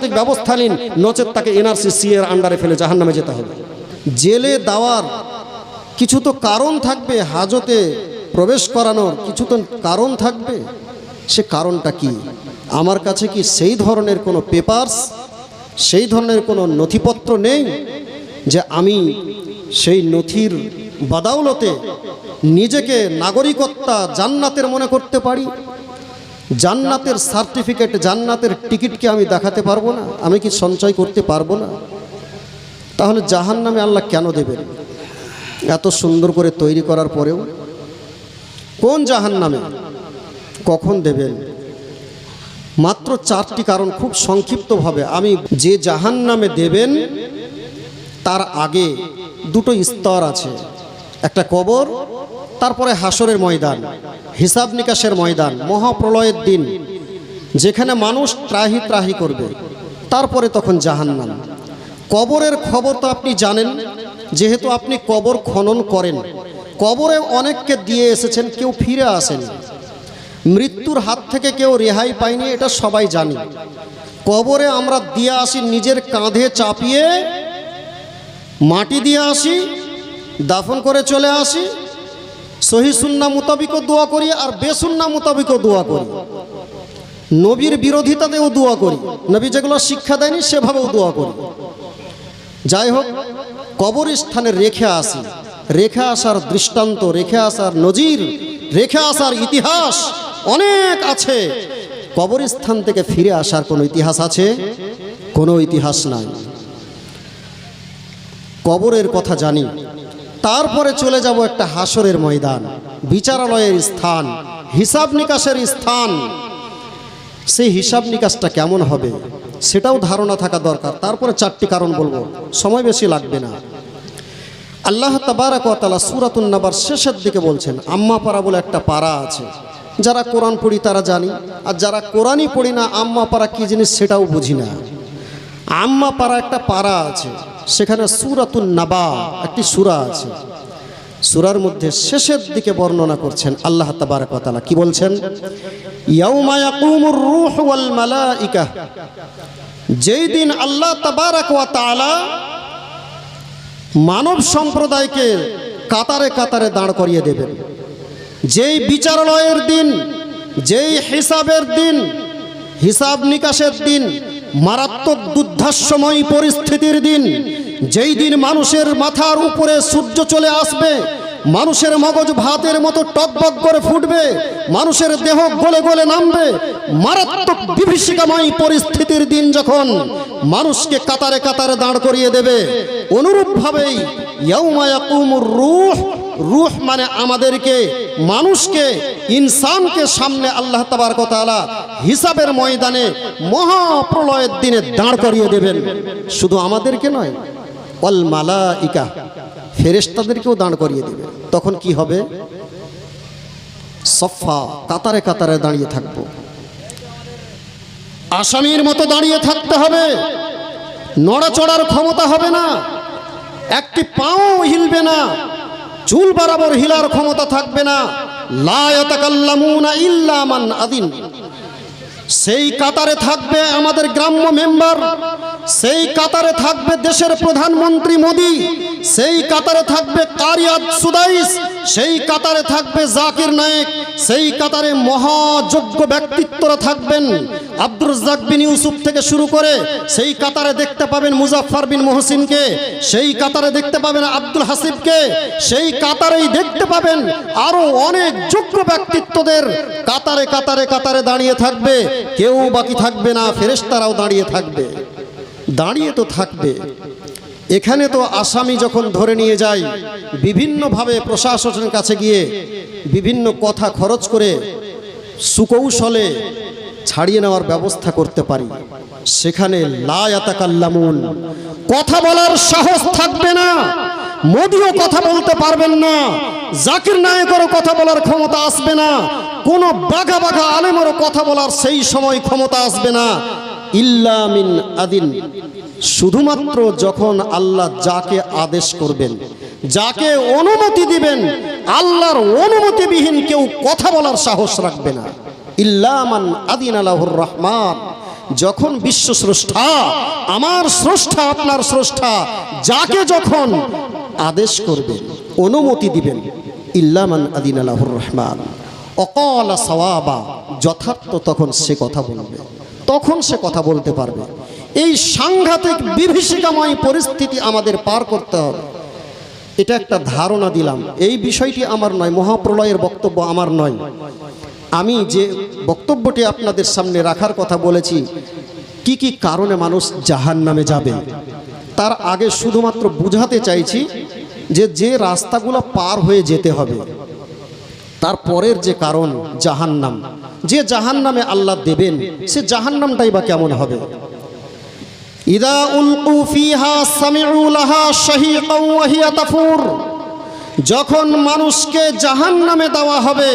সাংঘাতিক ব্যবস্থা নিন, নচেত তাকে এনআরসি সি এর আন্ডারে ফেলে জাহান্নামে যেতে হবে। জেলে দেওয়ার কিছু তো কারণ থাকবে, হাজতে প্রবেশ করানোর কিছু তো কারণ থাকবে। সে কারণটা কি? আমার কাছে কি সেই ধরনের কোনো পেপারস সেই ধরনের কোনো নথিপত্র নেই যে আমি সেই নথির বাদাউলতে নিজেকে নাগরিকত্বা জান্নাতের মনে করতে পারি? জান্নাতের সার্টিফিকেট, জান্নাতের টিকিটকে আমি দেখাতে পারব না, আমি কি সঞ্চয় করতে পারব না? তাহলে জাহান নামে আল্লাহ কেন দেবেন? এত সুন্দর করে তৈরি করার পরেও কোন জাহান নামে কখন দেবেন? মাত্র চারটি কারণ খুব সংক্ষিপ্তভাবে। আমি যে জাহান নামে দেবেন, তার আগে দুটো স্তর আছে। একটা কবর, তারপরে হাসরের ময়দান, হিসাব নিকাশের ময়দান, মহাপ্রলয়ের দিন, যেখানে মানুষ ত্রাহি ত্রাহি করবে, তারপরে তখন জাহান্নাম। কবরের খবর তো আপনি জানেন, যেহেতু আপনি কবর খনন করেন। কবরে অনেককে দিয়ে এসেছেন, কেউ ফিরে আসেন। মৃত্যুর হাত থেকে কেউ রেহাই পায়নি, এটা সবাই জানি। কবরে আমরা দিয়ে আসি, নিজের কাঁধে চাপিয়ে মাটি দিয়ে আসি দাফন করে চলে আসি। সহি সুন্না মোতাবিকও দোয়া করি আর বেসুন্না মোতাবিকও দোয়া করি। নবীর বিরোধিতাতেও দোয়া করি। নবী যেগুলো শিক্ষা দেয়নি সেভাবেও দোয়া করি। যাই হোক, কবরস্থানে রেখে আসি। রেখে আসার দৃষ্টান্ত, রেখে আসার নজির, রেখে আসার ইতিহাস অনেক আছে। কবরস্থান থেকে ফিরে আসার কোনো ইতিহাস আছে? কোনো ইতিহাস নাই। কবরের কথা জানি। তারপরে চলে যাব একটা হাসরের ময়দান, বিচারালয়ের স্থান, হিসাব নিকাশের স্থান। সেই হিসাব নিকাশটা কেমন হবে সেটাও ধারণা থাকা দরকার। তারপরে চারটি কারণ বলব, সময় বেশি লাগবে না। আল্লাহ তাবারাকালা সুরাতুন নাবার শেষের দিকে বলছেন, আম্মা পাড়া বলে একটা পাড়া আছে। যারা কোরআন পড়ি তারা জানি, আর যারা কোরআনই পড়ি না, আম্মা পাড়া কী জিনিস সেটাও বুঝি না। আম্মা পাড়া একটা পাড়া আছে। সেখানে সুরাতুন নাবা একটি সুরা আছে। সুরার মধ্যে শেষের দিকে বর্ণনা করছেন আল্লাহ তাবারাকালা কি বলছেন? যেই দিন আল্লাহ তাবারাক ওয়া মানব সম্প্রদায়কে কাতারে কাতারে দাঁড় করিয়ে দেবেন। যেই বিচারালয়ের দিন, যেই হিসাবের দিন, হিসাব নিকাশের দিন মারাত্মক দুর্ধাস্যময় পরিস্থিতির দিন যেই দিন মানুষের মাথার উপরে সূর্য চলে আসবে মানুষের মগজ ভাতের মতো টকবক করে ফুটবে, মানুষের দেহ গলে গলে নামবে। মারাত্মক বিভীষিকাময় পরিস্থিতির দিন যখন মানুষকে কাতারে কাতারে দাঁড় করিয়ে দেবে, অনুরূপভাবেই ইয়াউমায়াকুমুর রূহ, রুহ মানে আমাদেরকে, মানুষকে, ইনসানকে সামনে আল্লাহ তাবার তাআলা হিসাবের ময়দানে মহাপ্রলয়ের দিনে দাঁড় করিয়ে দেবেন। শুধু আমাদেরকে নয় অল মালা ইকা ফেরেস্তাদেরকেও দাঁড় করিয়ে দেবে। তখন কি হবে? সফা কাতারে কাতারে দাঁড়িয়ে থাকব। আসামির মতো দাঁড়িয়ে থাকতে হবে। নড়াচড়ার ক্ষমতা হবে না। একটি পাও হিলবে না। চুল বরাবর হিলার ক্ষমতা থাকবে না। লায়াতাকাল্লামুনা ইল্লা মান আদিন। সেই কাতারে থাকবে আমাদের গ্রাম্য মেম্বার, সেই কাতারে থাকবে দেশের প্রধানমন্ত্রী মোদি, সেই কাতারে থাকবে কারিয়াদ সুদাইস, সেই কাতারে থাকবে জাকির নায়েক, সেই কাতারে মহাযোগ্য ব্যক্তিত্বরা থাকবেন। আব্দুর রাজ্জাক বিন ইউসুফ থেকে শুরু করে সেই কাতারে দেখতে পাবেন মুজাফফর বিন মোহসিনকে, সেই কাতারে দেখতে পাবেন আব্দুল হাসিবকে, সেই কাতারেই দেখতে পাবেন আরও অনেক যোগ্য ব্যক্তিত্বদের কাতারে কাতারে কাতারে দাঁড়িয়ে থাকবে। কেউ বাকি থাকবে না, ফেরেশতারাও দাঁড়িয়ে থাকবে। দাঁড়িয়ে তো থাকবে। এখানে তো আসামি যখন ধরে নিয়ে যায়, বিভিন্নভাবে প্রশাসনের কাছে গিয়ে বিভিন্ন কথা খরচ করে সুকৌশলে ছাড়িয়ে নেওয়ার ব্যবস্থা করতে পারি। সেখানে লায়াতাকাল্লামুন কথা বলার সাহস থাকবে না। মোদিও কথা বলতে পারবেন না। জাকির নায়কেরও কথা বলার ক্ষমতা আসবে না। কোনো বাঘা বাঘা আলেমেরও কথা বলার সেই সময় ক্ষমতা আসবে না। ইল্লামিন আদিন। শুধুমাত্র যখন আল্লাহ যাকে আদেশ করবেন, যাকে অনুমতি দিবেন, আল্লাহর অনুমতিবিহীন কেউ কথা বলার সাহস রাখবে না। ইল্লামান আদিন আলাহুর রহমান। যখন বিশ্ব স্রষ্টা, আমার স্রষ্টা আপনার স্রষ্টা, যাকে যখন আদেশ করবেন, অনুমতি দিবেন। ইল্লামান আদিন আলাহুর রহমান। অকল সওয়াবা, যথার্থ তখন সে কথা বলবে। তখন সে কথা বলতে পারবে। এই সাংঘাতিক বিভীষিকাময় পরিস্থিতি আমাদের পার করতে হবে। এটা একটা ধারণা দিলাম। এই বিষয়টি আমার নয়, মহাপ্রলয়ের বক্তব্য আমার নয়। আমি যে বক্তব্যটি আপনাদের সামনে রাখার কথা বলেছি কি কি কারণে মানুষ জাহান নামে যাবে? তার আগে শুধুমাত্র বুঝাতে চাইছি যে যে রাস্তাগুলো পার হয়ে যেতে হবে, তার পরের যে কারণ জাহান্নাম। যে জাহান্নামে আল্লাহ দেবেন, সে জাহান্নামটাই বা কেমন হবে? ইদা যখন মানুষকে জাহান্নামে দেওয়া হবে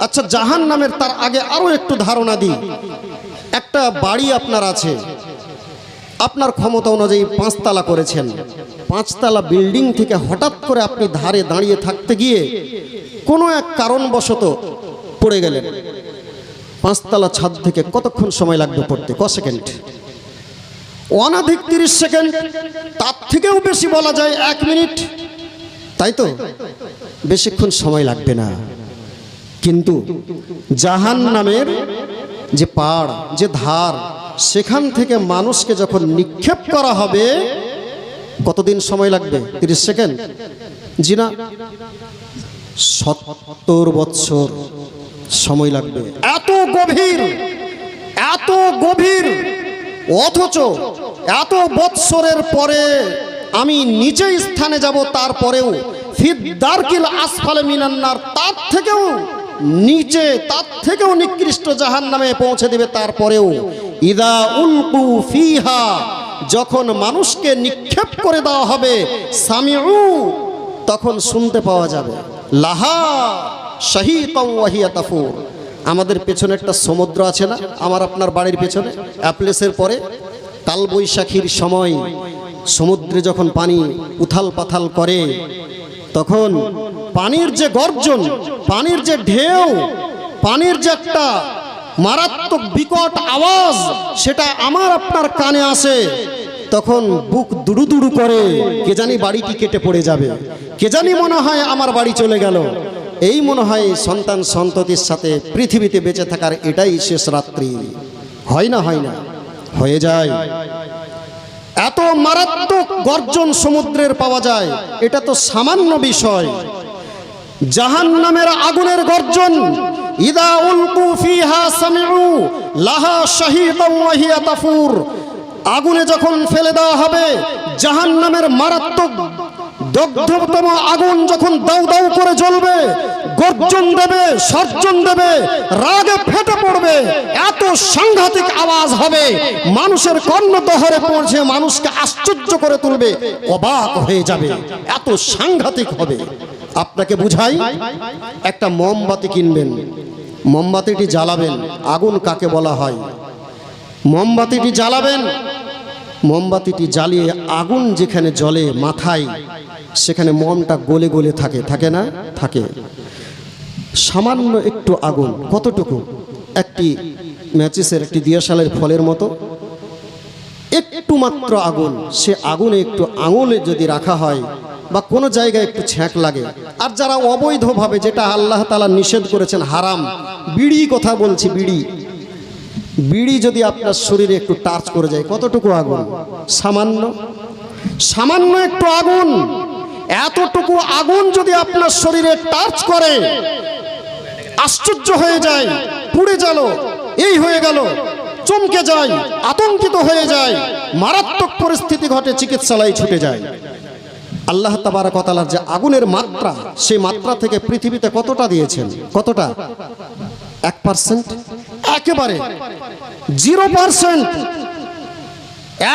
আচ্ছা জাহান্নামের তার আগে আরও একটু ধারণা দিই। একটা বাড়ি আপনার আছে। আপনার ক্ষমতা অনুযায়ী পাঁচতলা করেছেন। পাঁচতলা বিল্ডিং থেকে হঠাৎ করে আপনি ধারে দাঁড়িয়ে থাকতে গিয়ে কোনো এক কারণবশত পড়ে গেলেন। পাঁচতলা ছাদ থেকে কতক্ষণ সময় লাগবে পড়তে? ক সেকেন্ড? অনাধিক তিরিশ সেকেন্ড, তার থেকেও বেশি বলা যায় এক মিনিট। তাই তো? বেশিক্ষণ সময় লাগবে না। কিন্তু জাহান নামের যে পাড়, যে ধার, সেখান থেকে মানুষকে যখন নিক্ষেপ করা হবে, কতদিন সময় লাগবে? তিরিশ সেকেন্ড? জি না? সত্তর বৎসর সময় লাগবে। এত গভীর এত গভীর, অথচ এত বৎসরের পরে আমি নিচে স্থানে যাব, তারপরেও ফিদ্দারকিল আসফালে মিনান্নার তার থেকেও নিচে তার থেকেও নিকৃষ্ট জাহান নামে পৌঁছে দেবে তারপরেও ইদা উলকু ফিহা, যখন মানুষকে নিক্ষেপ করে দেওয়া হবে, সামিউ, তখন শুনতে পাওয়া যাবে, লাহা তাফুর। আমাদের পেছনে একটা সমুদ্র আছে না? আমার আপনার বাড়ির পেছনে, অ্যাপ্লেসের পরে কালবৈশাখীর সময়, সমুদ্রে যখন পানি উথাল পাথাল করে, তখন পানির যে গর্জন, পানির যে ঢেউ, পানির যে একটা মারাত্মক বিকট আওয়াজ, সেটা আমার আপনার কানে আসে। তখন বুক দুড়ু দুড়ু করে, কে জানি বাড়িটি কেটে পড়ে যাবে। কে জানি মনে হয় আমার বাড়ি চলে গেল। এই মনে হয় সন্তান সন্ততির সাথে পৃথিবীতে বেঁচে থাকার এটাই শেষ রাত্রি। হয় না হয় না। হয়ে যায়। এত মারাত্মক গর্জন সমুদ্রের পাওয়া যায়, এটা তো সামান্য বিষয়। জাহান নামের আগুনের গর্জন, ইদা উলকু আগুনে যখন ফেলে দেওয়া হবে জাহান নামের মারাত্মক দগ্ধতম আগুন যখন দাউ দাউ করে জ্বলবে, গর্জন দেবে, সর্জন দেবে, রাগে ফেটে পড়বে, এত সাংঘাতিক আওয়াজ হবে, মানুষের কর্ণদহরে পৌঁছে মানুষকে আশ্চর্য করে তুলবে, অবাক হয়ে যাবে, এত সাংঘাতিক হবে। আপনাকে বুঝাই, একটা মোমবাতি কিনবেন। মোমবাতিটি জ্বালাবেন, আগুন কাকে বলা হয়? মোমবাতিটি জ্বালাবেন, মোমবাতিটি জ্বালিয়ে আগুন যেখানে জলে মাথায়, সেখানে মমটা গলে গলে থাকে থাকে না? থাকে। সামান্য একটু আগুন, কতটুকু? একটি ম্যাচিসের, একটি দিয়াশালের ফলের মতো। একটু মাত্র আগুন, সে আগুনে একটু আঙুলে যদি রাখা হয় বা কোনো জায়গায় একটু ছ্যাঁক লাগে আর যারা অবৈধভাবে যেটা আল্লাহ তালা নিষেধ করেছেন হারাম, বিড়ি কথা বলছি, বিড়ি। বিড়ি যদি আপনার শরীরে একটু টাচ করে যায়, কতটুকু আগুন? সামান্য? সামান্য একটু আগুন। এতটুকু আগুন যদি আপনার শরীরে টাচ করে, আশ্চর্য হয়ে যায়, পুড়ে গেল, এই হয়ে গেল, চমকে যায়, আতঙ্কিত হয়ে যায়, মারাত্মক পরিস্থিতি ঘটে, চিকিৎসালয়ে ছুটে যায়। আল্লাহ তাবারাকতালার যে আগুনের মাত্রা, সেই মাত্রা থেকে পৃথিবীতে কতটা দিয়েছেন? কতটা? এক পার্সেন্ট? একেবারে। Zero percent.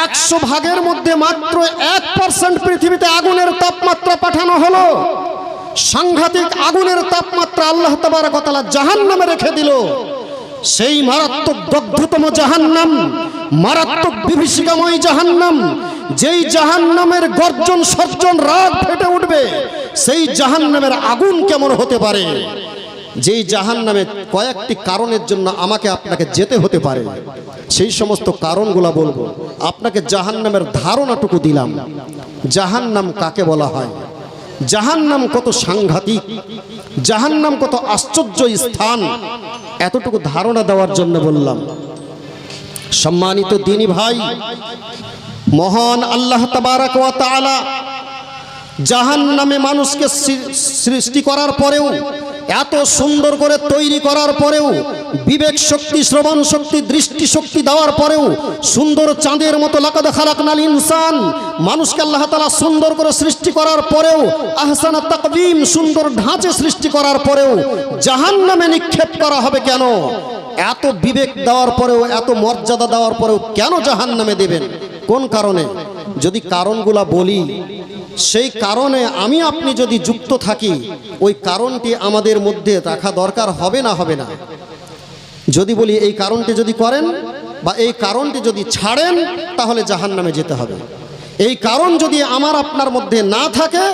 একশো ভাগের মধ্যে মাত্র এক পার্সেন্ট পৃথিবীতে আগুনের তাপমাত্রা পাঠানো হলো। সাংঘাতিক আগুনের তাপমাত্রা আল্লাহ তাবারাকতালা জাহান নামে রেখে দিল। সেই মারাত্মক দগ্ধতম জাহান্নাম, মারাত্মক বিভীষিকাময় জাহান্নাম যেই জাহান্নামের গর্জন, সর্জন, রাগ ফেটে উঠবে, সেই জাহান্নামের আগুন কেমন হতে পারে? যেই জাহান্নামে কয়েকটি কারণের জন্য আমাকে আপনাকে যেতে হতে পারে, সেই সমস্ত কারণগুলা বলব। আপনাকে জাহান্নামের ধারণাটুকু দিলাম। জাহান্নাম কাকে বলা হয়? জাহান্নাম কত সাংঘাতিক, জাহান্নাম কত আশ্চর্য স্থান, এতটুকু ধারণা দেওয়ার জন্য বললাম। সম্মানিত দিনী ভাই মহান আল্লাহ তাবারাক জাহান নামে মানুষকে সৃষ্টি করার পরেও এত সুন্দর করে তৈরি করার পরেও, বিবেক শক্তি, শ্রবণ শক্তি, দৃষ্টি শক্তি দেওয়ার পরেও, সুন্দর চাঁদের মতো লাকাদ খালাকনাল ইনসান, মানুষকে আল্লাহ তাআলা সুন্দর করে সৃষ্টি করার পরেও, আহসানা তাকবীম সুন্দর ঢাঁচে সৃষ্টি করার পরেও জাহান নামে নিক্ষেপ করা হবে কেন? এত বিবেক দেওয়ার পরেও, এত মর্যাদা দেওয়ার পরেও কেন জাহান নামে দেবেন? কোন কারণে? যদি কারণগুলা বলি সেই কারণে আমি আপনি যদি যুক্ত থাকি, ওই কারণটি আমাদের মধ্যে রাখা দরকার হবে না হবে না। যদি বলি এই কারণটি যদি করেন বা এই কারণটি যদি ছাড়েন, তাহলে জাহান নামে যেতে হবে। এই কারণ যদি আমার আপনার মধ্যে না থাকে,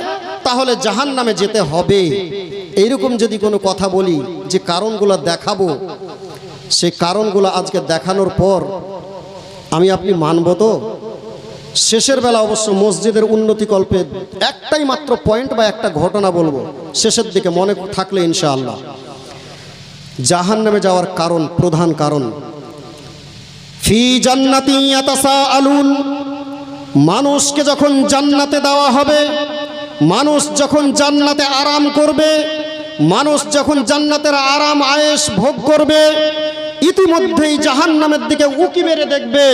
তাহলে জাহান নামে যেতে হবে। এইরকম যদি কোনো কথা বলি, যে কারণগুলো দেখাবো, সেই কারণগুলো আজকে দেখানোর পর আমি আপনি মানব তো? শেষের বেলা অবশ্য মসজিদের উন্নতি কল্পে একটাই মাত্র পয়েন্ট বা একটা ঘটনা বলব। শেষের দিকে মনে থাকলে ইনশাআল্লাহ। জাহান নামে যাওয়ার কারণ, প্রধান কারণ। ফি জান্নাতি আলুন মানুষকে যখন জান্নাতে দেওয়া হবে, মানুষ যখন জান্নাতে আরাম করবে, মানুষ যখন জান্নাতের আরাম আয়েশ ভোগ করবে ইতিমধ্যেই জাহান নামের দিকে উকি মেরে দেখবে।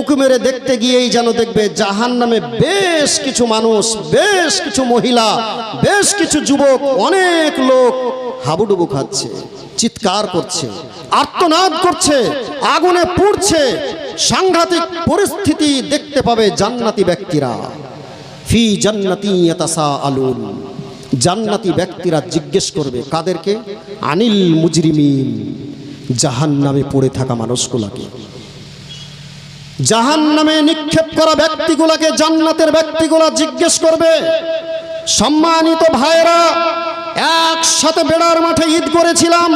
উকি মেরে দেখতে গিয়েই যেন দেখবে জাহান নামে বেশ কিছু মানুষ, বেশ কিছু মহিলা, বেশ কিছু যুবক, অনেক লোক হাবুডুবু খাচ্ছে, চিৎকার করছে, আর্তনাদ করছে, আগুনে পুড়ছে। সাংঘাতিক পরিস্থিতি দেখতে পাবে জান্নাতি ব্যক্তিরা। ফি জান্নাতি আলুন জান্নাতি ব্যক্তিরা জিজ্ঞেস করবে, কাদেরকে? আনিল মুজরিমিন। জাহান নামে পড়ে থাকা মানুষগুলাকে। জাহান নামে নিক্ষেপ করা ব্যক্তিগুলাকে জান্নাতের ব্যক্তিগুলা জিজ্ঞেস করবে, সম্মানিত ভাইরা একসাথে বেড়ার মাঠে ঈদ করেছিলাম,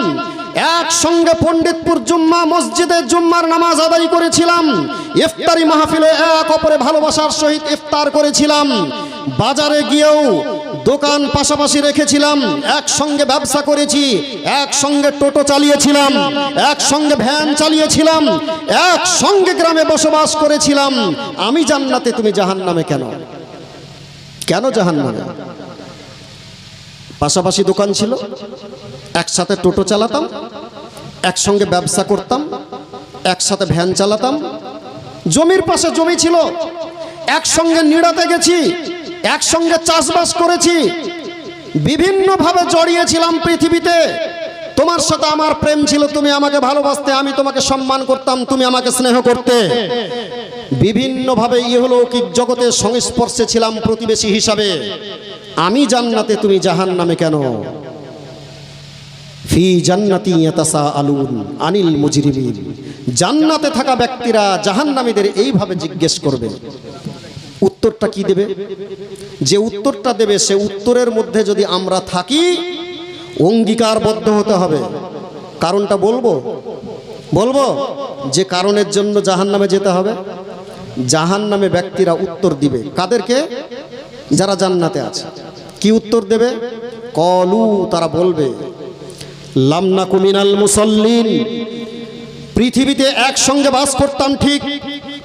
একসঙ্গে পণ্ডিতপুর জুম্মা মসজিদে জুম্মার নামাজ আদায় করেছিলাম, ইফতারি মাহফিলে এক অপরে ভালোবাসার সহিত ইফতার করেছিলাম, বাজারে গিয়েও দোকান পাশাপাশি রেখেছিলাম, একসঙ্গে ব্যবসা করেছি, একসঙ্গে টোটো চালিয়েছিলাম, একসঙ্গে ভ্যান চালিয়েছিলাম, একসঙ্গে গ্রামে বসবাস করেছিলাম। আমি জান্নাতে, তুমি জাহান্নামে কেন? কেন জাহান্নামে? পাশাপাশি দোকান ছিল, একসাথে টোটো চালাতাম, একসঙ্গে ব্যবসা করতাম, একসাথে ভ্যান চালাতাম। জমির পাশে জমি ছিল, একসঙ্গে নিড়াতে গেছি একসঙ্গে চাষবাস করেছি। বিভিন্নভাবে জড়িয়েছিলাম পৃথিবীতে। তোমার সাথে আমার প্রেম ছিল, তুমি আমাকে ভালোবাসতে, আমি তোমাকে সম্মান করতাম, তুমি আমাকে স্নেহ করতে। বিভিন্নভাবে ইহলৌকিক জগতের সংস্পর্শে ছিলাম প্রতিবেশী হিসাবে। আমি জান্নাতে, তুমি জাহান নামে কেন? ফি জান্নাতি ইয়াতাসা আলুন আনিল মুজরিমিন। জান্নাতে থাকা ব্যক্তিরা জাহান্নামীদের এইভাবে জিজ্ঞেস করবে। উত্তরটা কি দেবে? যে উত্তরটা দেবে, সে উত্তরের মধ্যে যদি আমরা থাকি, অঙ্গীকারবদ্ধ হতে হবে। কারণটা বলব? বলব যে কারণের জন্য জাহান্নামে যেতে হবে। জাহান্নামে ব্যক্তিরা উত্তর দিবে। কাদেরকে? যারা জান্নাতে আছে। কি উত্তর দেবে? কলু, তারা বলবে লামনা কুমিনাল মুসল্লিন। পৃথিবীতে একসঙ্গে বাস করতাম ঠিক।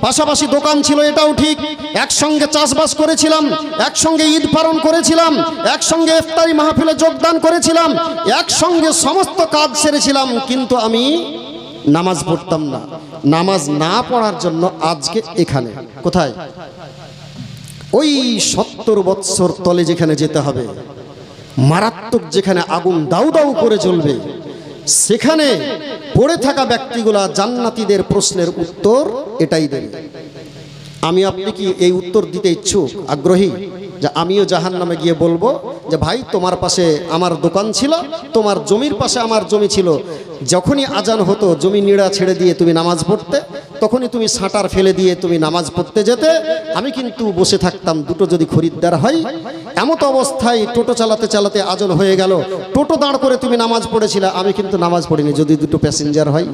পাশাপাশি দোকান ছিল, এটাও ঠিক। একসঙ্গে চাষবাস করেছিলাম, একসঙ্গে ঈদ পালন করেছিলাম, একসঙ্গে ইফতারি মাহফিলে যোগদান করেছিলাম, একসঙ্গে সমস্ত কাজ সেরেছিলাম, কিন্তু আমি নামাজ পড়তাম না। নামাজ না পড়ার জন্য আজকে এখানে। কোথায়? ওই সত্তর বৎসর তলে যেখানে যেতে হবে, মারাত্মক যেখানে আগুন দাউ দাউ করে জ্বলবে সেখানে পড়ে থাকা ব্যক্তিগুলা জান্নাতিদের প্রশ্নের উত্তর এটাই দেবে। আমি আপনি কি এই উত্তর দিতে ইচ্ছুক? আগ্রহী? যে আমিও জাহান নামে গিয়ে বলব যে ভাই, তোমার পাশে আমার দোকান ছিল, তোমার জমির পাশে আমার জমি ছিল। যখনই আজান হতো, জমি নিড়া ছেড়ে দিয়ে তুমি নামাজ পড়তে, তখনই তুমি সাঁটার ফেলে দিয়ে তুমি নামাজ পড়তে যেতে। আমি কিন্তু বসে থাকতাম, দুটো যদি খরিদ্দার হয়, এমত অবস্থায় টোটো চালাতে চালাতে আজন হয়ে গেল। টোটো দাঁড় করে তুমি নামাজ পড়েছিলে, আমি কিন্তু নামাজ পড়িনি। যদি দুটো প্যাসেঞ্জার হয়,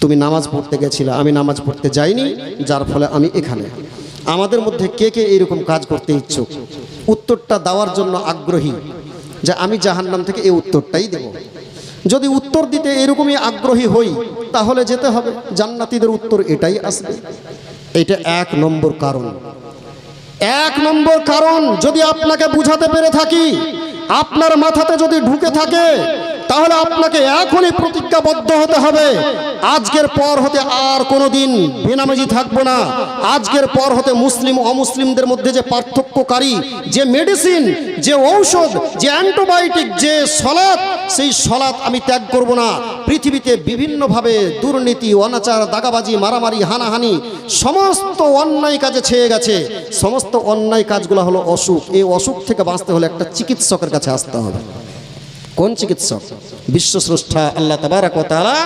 তুমি নামাজ পড়তে গেছিলে, আমি নামাজ পড়তে যাইনি, যার ফলে আমি এখানে। আমাদের মধ্যে কে কে এরকম কাজ করতে ইচ্ছুক? উত্তরটা দেওয়ার জন্য আগ্রহী যে আমি জাহান্নাম থেকে এই উত্তরটাই দেব। যদি উত্তর দিতে এরকমই আগ্রহী হই, তাহলে যেতে হবে। জান্নাতীদের উত্তর এটাই আসবে। এটা এক নম্বর কারণ। এক নম্বর কারণ, যদি আপনাকে বুঝাতে পেরে থাকি, আপনার মাথাতে যদি ঢুকে থাকে তাহলে আপনাকে এখনই প্রতিজ্ঞাবদ্ধ হতে হবে। আজকের পর হতে আর কোনোদিন বেনামেজি থাকব না। আজকের পর হতে মুসলিম, অমুসলিমদের মধ্যে যে পার্থক্যকারী, যে মেডিসিন যে ঔষধ, যে অ্যান্টিবায়োটিক যে সলাৎ সেই সলাৎ আমি ত্যাগ করব না। পৃথিবীতে বিভিন্নভাবে দুর্নীতি, অনাচার, দাগাবাজি, মারামারি, হানাহানি, সমস্ত অন্যায় কাজে ছেয়ে গেছে। সমস্ত অন্যায় কাজগুলো হলো অসুখ। এই অসুখ থেকে বাঁচতে হলে একটা চিকিৎসকের কাছে আসতে হবে। কোন চিকিৎসক? বিশ্বস্রষ্টা আল্লাহ তাবারাক ওয়া তাআলা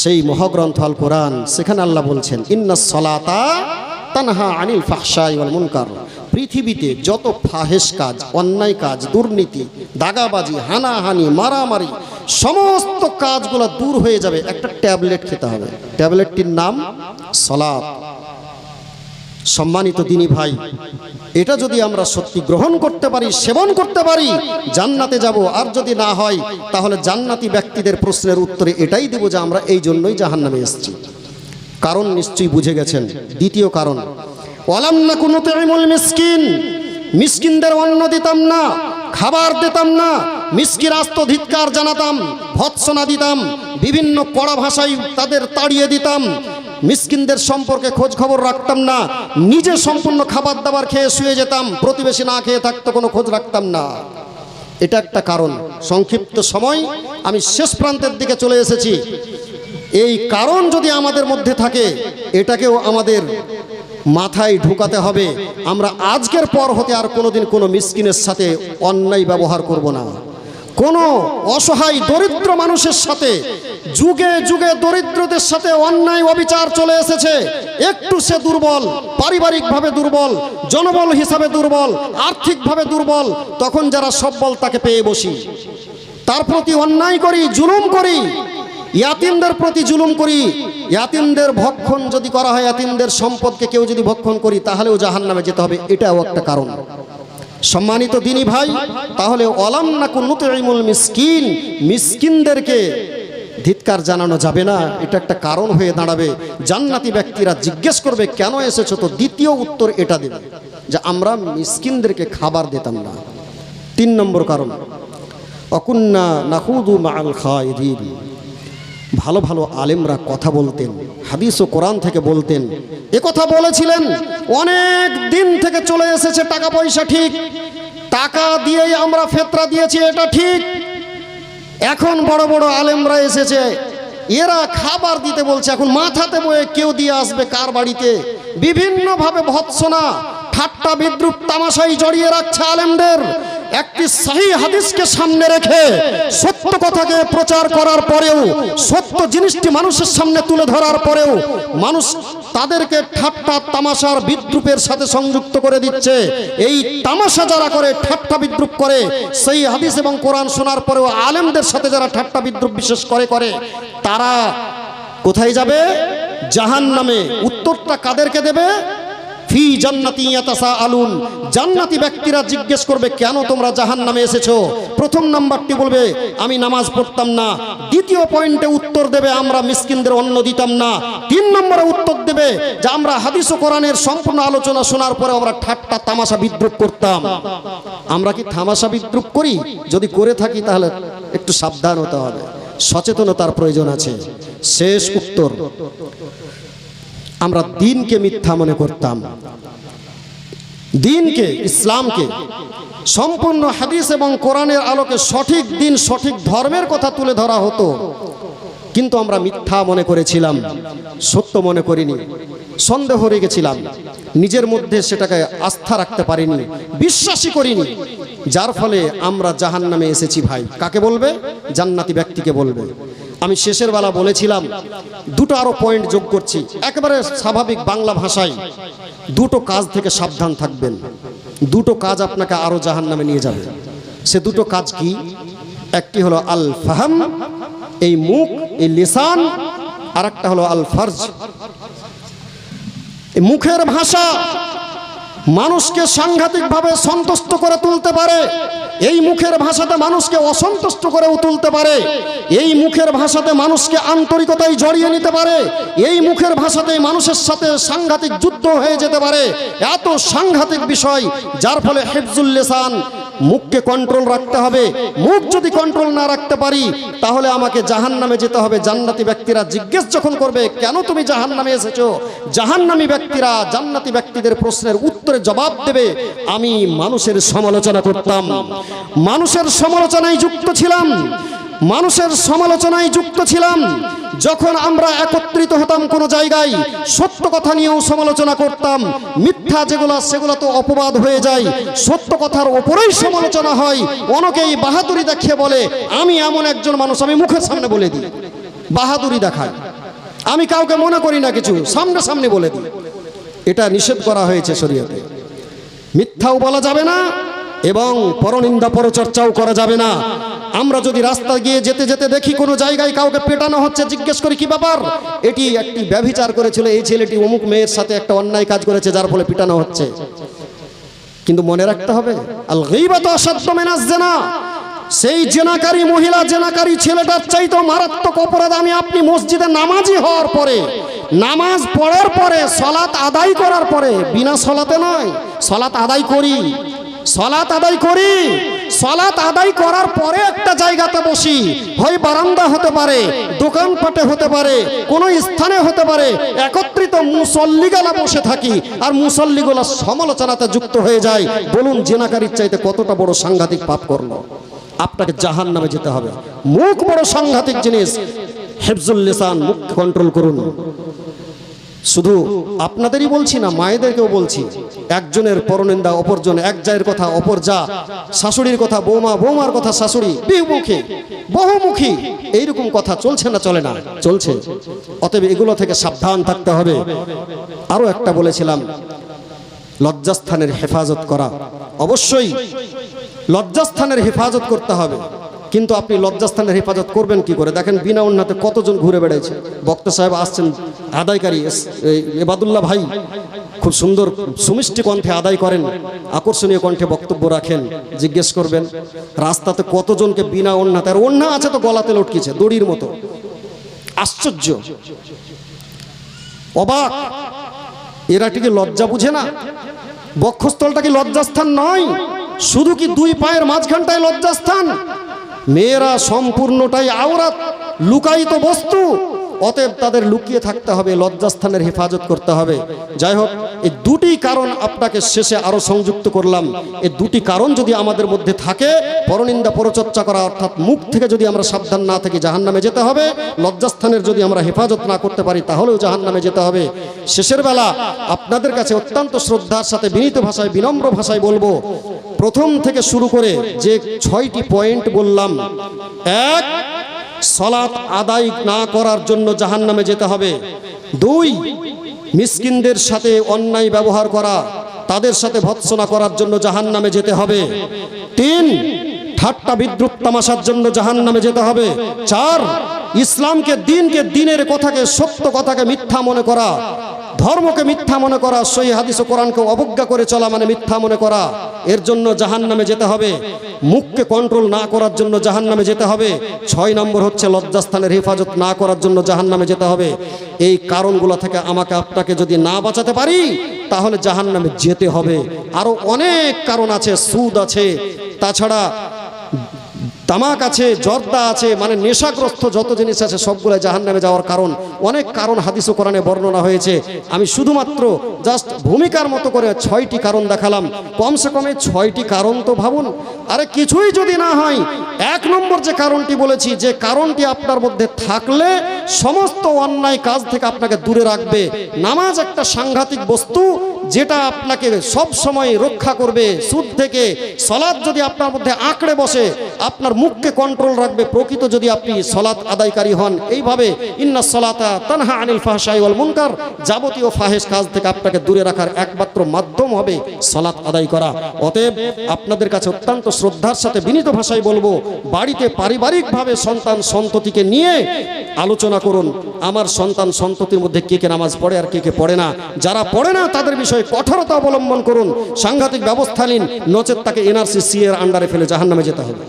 সেই মহাগ্রন্থ আল কোরআন, সেখানে আল্লাহ বলছেন, ইন্না সলাতা তানহা আনিল ফাহশাই ওয়াল মুনকার। পৃথিবীতে যত ফাহেস কাজ, অন্যায় কাজ, দুর্নীতি, দাগাবাজি, হানাহানি, মারামারি, সমস্ত কাজগুলো দূর হয়ে যাবে, একটা ট্যাবলেট খেতে হবে। ট্যাবলেটটির নাম সলাত সম্মানিত দিনী ভাই, এটা যদি আমরা সত্যি গ্রহণ করতে পারি, সেবন করতে পারি, জান্নাতে যাব। আর যদি না হয়, তাহলে জান্নাতি ব্যক্তিদের প্রশ্নের উত্তরে এটাই দেব যে আমরা এই জন্যই জাহান্নামে এসেছি। কারণ নিশ্চয়ই বুঝে গেছেন। দ্বিতীয় কারণ, ওয়ালাম না কোনো তেমুল মিসকিন, মিসকিনদের অন্ন দিতাম না, খাবার দিতাম না, মিসকির আস্ত ধিৎকার জানাতাম, ভৎসনা দিতাম, বিভিন্ন কড়া ভাষায় তাদের তাড়িয়ে দিতাম মিসকিনদের সম্পর্কে খোঁজ খবর রাখতাম না। নিজে সম্পূর্ণ খাবার দাবার খেয়ে শুয়ে যেতাম। প্রতিবেশী না খেয়ে থাকতো কোনো খোঁজ রাখতাম না। এটা একটা কারণ। সংক্ষিপ্ত সময়। আমি শেষ প্রান্তের দিকে চলে এসেছি। এই কারণ যদি আমাদের মধ্যে থাকে, এটাকেও আমাদের মাথায় ঢুকাতে হবে। আমরা আজকের পর হতে আর কোনোদিন কোনো মিসকিনের সাথে অন্যায় ব্যবহার করব না। কোনো অসহায় দরিদ্র মানুষের সাথে, যুগে যুগে দরিদ্রদের সাথে অন্যায় অবিচার চলে এসেছে। একটু সে দুর্বল, পারিবারিকভাবে দুর্বল, জনবল হিসাবে দুর্বল, আর্থিকভাবে দুর্বল, তখন যারা সব্বল তাকে পেয়ে বসি। তার প্রতি অন্যায় করি, জুলুম করি, ইয়াতিমদের প্রতি জুলুম করি। ইয়াতিমদের ভক্ষণ যদি করা হয়, ইয়াতিমদের সম্পদকে কেউ যদি ভক্ষণ করি, তাহলেও জাহান নামে যেতে হবে, এটাও একটা কারণ। সম্মানিত দিনী ভাই, তাহলে অলাম না কুন্নুতুল মিসকিন, মিসকিনদেরকে ধিৎকার জানানো যাবে না। এটা একটা কারণ হয়ে দাঁড়াবে। জান্নাতি ব্যক্তিরা জিজ্ঞেস করবে, কেন এসেছ? তো দ্বিতীয় উত্তর এটা দেবে যে, আমরা মিসকিনদেরকে খাবার দিতাম না। তিন নম্বর কারণ, অকুন্না নাহুদু মাল খায়দিন ভালো ভালো আলেমরা কথা বলতেন, হাদিস ও কোরআন থেকে বলতেন। কথা বলেছিলেন, অনেক দিন থেকে চলে এসেছে টাকা পয়সা ঠিক, টাকা দিয়েই আমরা ফেতরা দিয়েছি, এটা ঠিক। এখন বড় বড় আলেমরা এসেছে, এরা খাবার দিতে বলছে, এখন মাথাতে বয়ে কেউ দিয়ে আসবে কার বাড়িতে? বিভিন্নভাবে ভৎসনা, ঠাট্টা বিদ্রুপ তামাশাই জড়িয়ে রাখছে আলেমদের। একটি সাহি হাদিসকে সামনে রেখে সত্য কথাকে প্রচার করার পরেও, সত্য জিনিসটি মানুষের সামনে তুলে ধরার পরেও, মানুষ তাদেরকে ঠাট্টা, তামাশার বিদ্রুপের সাথে সংযুক্ত করে দিচ্ছে। এই তামাশা যারা করে, ঠাট্টা বিদ্রুপ করে, সেই হাদিস এবং কোরআন শোনার পরেও আলেমদের সাথে যারা ঠাট্টা বিদ্রুপ বিশেষ করে করে, তারা কোথায় যাবে? জাহান নামে উত্তরটা কাদেরকে দেবে? ফি জান্নাতি ইয়াতাসা আলুন জান্নাতি ব্যক্তিরা জিজ্ঞেস করবে, কেন তোমরা জাহান নামে এসেছ? প্রথম নাম্বারটি বলবে, আমি নামাজ পড়তাম না। দ্বিতীয় পয়েন্টে উত্তর দেবে, আমরা মিসকিনদের অন্ন দিতাম না। তিন নম্বরে উত্তর দেবে যে, আমরা হাদিস ও কোরআনের সম্পূর্ণ আলোচনা শোনার পরে আমরা ঠাট্টা তামাশা বিদ্রুপ করতাম। আমরা কি তামাশা বিদ্রুপ করি? যদি করে থাকি তাহলে একটু সাবধান হতে হবে। সচেতনতার প্রয়োজন আছে। শেষ উত্তর। আমরা দিনকে মিথ্যা মনে করতাম। দিনকে, ইসলামকে, সম্পূর্ণ হাদিস এবং কোরআনের আলোকে সঠিক দিন, সঠিক ধর্মের কথা তুলে ধরা হতো। কিন্তু আমরা মিথ্যা মনে করেছিলাম, সত্য মনে করিনি, সন্দেহ রেখেছিলাম নিজের মধ্যে সেটাকে আস্থা রাখতে পারিনি, বিশ্বাসই করিনি। যার ফলে আমরা জাহান নামে এসেছি ভাই। কাকে বলবে? জান্নাতি ব্যক্তিকে বলবে। আমি শেষের বেলা বলেছিলাম, দুটো আরও পয়েন্ট যোগ করছি। একেবারে স্বাভাবিক বাংলা ভাষায় দুটো কাজ থেকে সাবধান থাকবেন। দুটো কাজ আপনাকে আরও জাহান নামে নিয়ে যাবে। সে দুটো কাজ কি? একটি হলো আল ফাহাম এই মুখ, এই লিসান আর একটা হলো আল ফার্জ মুখের ভাষা মানুষকে সাংঘাতিকভাবে সন্তুষ্ট করে তুলতে পারে। এই মুখের ভাষাতে মানুষকে অসন্তুষ্ট করেও তুলতে পারে। এই মুখের ভাষাতে মানুষকে আন্তরিকতায় জড়িয়ে নিতে পারে। এই মুখের ভাষাতেই মানুষের সাথে সাংঘাতিক যুদ্ধ হয়ে যেতে পারে। এত সাংঘাতিক বিষয়, যার ফলে হেফজুল লেসান মুখকে কন্ট্রোল রাখতে হবে। মুখ যদি কন্ট্রোল না রাখতে পারি, তাহলে আমাকে জাহান নামে যেতে হবে। জান্নাতি ব্যক্তিরা জিজ্ঞেস যখন করবে, কেন তুমি জাহান নামে এসেছ? জাহান্নামী ব্যক্তিরা জান্নাতি ব্যক্তিদের প্রশ্নের উত্তরে জবাব দেবে, আমি মানুষের সমালোচনা করতাম। মানুষের সমালোচনায় যুক্ত ছিলাম। মানুষের সমালোচনায় যুক্ত ছিলাম। যখন আমরা একত্রিত হতাম কোনো জায়গায়, সত্য কথা নিয়েও সমালোচনা করতাম। মিথ্যা যেগুলো, সেগুলো তো অপবাদ হয়ে যায়। সত্য কথার ওপরেই সমালোচনা হয়। অনেকেই বাহাদুরি দেখিয়ে বলে, আমি এমন একজন মানুষ, আমি মুখের সামনে বলে দিই। বাহাদুরি দেখায়। আমি কাউকে মনে করি না কিছু, সামনে সামনে বলে দিই। এটা নিষেধ করা হয়েছে শরীয়তে। মিথ্যাও বলা যাবে না এবং পরনিন্দা পরচর্চাও করা যাবে না। আমরা যদি রাস্তা গিয়ে যেতে যেতে দেখি কোনো জায়গায় কাউকে পেটানো হচ্ছে, জিজ্ঞেস করি, কি ব্যাপার? এটি একটি ব্যভিচার করেছিল, এই ছেলেটি অমুক মেয়ের সাথে একটা অন্যায় কাজ করেছে, যার ফলে পিটানো হচ্ছে। কিন্তু মনে রাখতে হবে জেনা। সেই জেনাকারী মহিলা, জেনাকারী ছেলেটার চাইতো মারাত্মক অপরাধ। আমি আপনি মসজিদে নামাজি হওয়ার পরে, নামাজ পড়ার পরে, সলাত আদায় করার পরে, বিনা সলাতে নয়, সলাত আদায় করি। সলাত আদায় করি। সলাত আদায় করার পরে একটা জায়গাতে বসি। হয় বারান্দা হতে পারে, দোকানপাটে হতে পারে, কোনো স্থানে হতে পারে। একত্রিত মুসল্লিগালা বসে থাকি আর মুসল্লিগুলা সমালোচনাতে যুক্ত হয়ে যায়। বলুন, জেনাকারীর চাইতে কতটা বড় সাংঘাতিক পাপ করল? আপনাকে জাহান নামে যেতে হবে। মুখ বড় সাংঘাতিক জিনিস। হেফজুল লিসান মুখ কন্ট্রোল করুন। শুধু আপনাদেরই বলছি না, মায়েদেরকেও বলছি। একজনের পরনিন্দা, অপরজন এক জায়ের কথা, অপর যা। শাশুড়ির কথা, বৌমা, বৌমার কথা, শাশুড়ি বহুমুখী বহুমুখী, এইরকম কথা চলছে না, চলে না? চলছে। অতএব এগুলো থেকে সাবধান থাকতে হবে। আরও একটা বলেছিলাম, লজ্জাস্থানের হেফাজত করা। অবশ্যই লজ্জাস্থানের হেফাজত করতে হবে। কিন্তু আপনি লজ্জাস্থানের হেফাজত করবেন কি করে? দেখেন বিনা উন্নতে কতজন ঘুরে বেড়াইছে। বক্তা সাহেব আসছেন, আদায়কারী এবাদুল্লাহ ভাই, খুব সুন্দর, সুমিষ্টি কণ্ঠে আদায় করেন, আকর্ষণীয় কণ্ঠে বক্তব্য রাখেন, জিজ্ঞেস করবেন, রাস্তাতে কতজনকে বিনা অন্যাতে আর অন্যা আছে তো গলাতে লটকিছে, দড়ির মতো। আশ্চর্য। অবাক। এরা কি লজ্জা বুঝে না। বক্ষস্থলটা কি লজ্জাস্থান নয়? শুধু কি দুই পায়ের মাঝখানটায় লজ্জাস্থান? মেয়েরা সম্পূর্ণটাই আওরাত লুকায়িত বস্তু। অতএব তাদের লুকিয়ে থাকতে হবে, লজ্জাস্থানের হেফাজত করতে হবে। যাই হোক, এই দুটি কারণ আপনাকে শেষে আরও সংযুক্ত করলাম। এই দুটি কারণ যদি আমাদের মধ্যে থাকে, পরনিন্দা পরচর্চা করা অর্থাৎ মুখ থেকে যদি আমরা সাবধান না থাকি জাহান্নামে যেতে হবে, লজ্জাস্থানের যদি আমরা হেফাজত না করতে পারি, তাহলেও জাহান্নামে যেতে হবে। শেষের বেলা আপনাদের কাছে অত্যন্ত শ্রদ্ধার সাথে বিনীত ভাষায়, বিনম্র ভাষায় বলব, প্রথম থেকে শুরু করে যে ছয়টি পয়েন্ট বললাম, এক সলাৎ আদায় না করার জন্য জাহান নামে যেতে হবে। দুই, মিসকিনদের সাথে অন্যায় ব্যবহার করা, তাদের সাথে ভৎসনা করার জন্য জাহান নামে যেতে হবে। তিন, ঠাট্টা বিদ্রুপ তামাশার জন্য জাহান নামে যেতে হবে। চার, ইসলামকে দিনকে দিনের কথাকে সত্য কথাকে মিথ্যা মনে করা ধর্মকে মিথ্যা মনে করা সই হাদিস ও কোরআনকে অবজ্ঞা করে চলা মানে মিথ্যা মনে করা। এর জন্য জাহান নামে যেতে হবে। মুখকে কন্ট্রোল না করার জন্য জাহান নামে যেতে হবে। ছয় নম্বর হচ্ছে লজ্জাস্থানের হেফাজত না করার জন্য জাহান নামে যেতে হবে। এই কারণগুলো থেকে আমাকে আপনাকে যদি না বাঁচাতে পারি, তাহলে জাহান নামে যেতে হবে। আরও অনেক কারণ আছে, সুদ আছে। তাছাড়া তামাক আছে, জর্দা আছে মানে নেশাগ্রস্ত যত জিনিস আছে সবগুলো জাহান নামে যাওয়ার কারণ। অনেক কারণ হাদিস ও কোরআনে বর্ণনা হয়েছে। আমি শুধুমাত্র জাস্ট ভূমিকার মতো করে ছয়টি কারণ দেখালাম। কমসে কমে ছয়টি কারণ তো ভাবুন। আরে কিছুই যদি না হয়, এক নম্বর যে কারণটি বলেছি, যে কারণটি আপনার মধ্যে থাকলে সমস্ত অন্যায় কাজ থেকে আপনাকে দূরে রাখবে। নামাজ একটা সাংঘাতিক বস্তু, যেটা আপনাকে সব সময় রক্ষা করবে। সুদ থেকে সলাদ যদি আপনার মধ্যে আঁকড়ে বসে, আপনার মুখকে কন্ট্রোল রাখবে। প্রকৃত যদি আপনি সলাৎ আদায়কারী হন, এইভাবে ইন্না সলাতা তানহা আনিল ফাহশাই ওয়াল মুনকার, যাবতীয় ফাহেশ কাজ থেকে আপনাকে দূরে রাখার একমাত্র মাধ্যম হবে সলাৎ আদায় করা। অতএব আপনাদের কাছে অত্যন্ত শ্রদ্ধার সাথে বিনীত ভাষায় বলব, বাড়িতে পারিবারিকভাবে সন্তান সন্ততিকে নিয়ে আলোচনা করুন। আমার সন্তান সন্ততির মধ্যে কে কে নামাজ পড়ে আর কে কে পড়ে না? যারা পড়ে না, তাদের বিষয়ে কঠোরতা অবলম্বন করুন। সাংঘাতিক ব্যবস্থা নিন। নচেত তাকে এনআরসি সি এর আন্ডারে ফেলে জাহান্নামে যেতে হবে।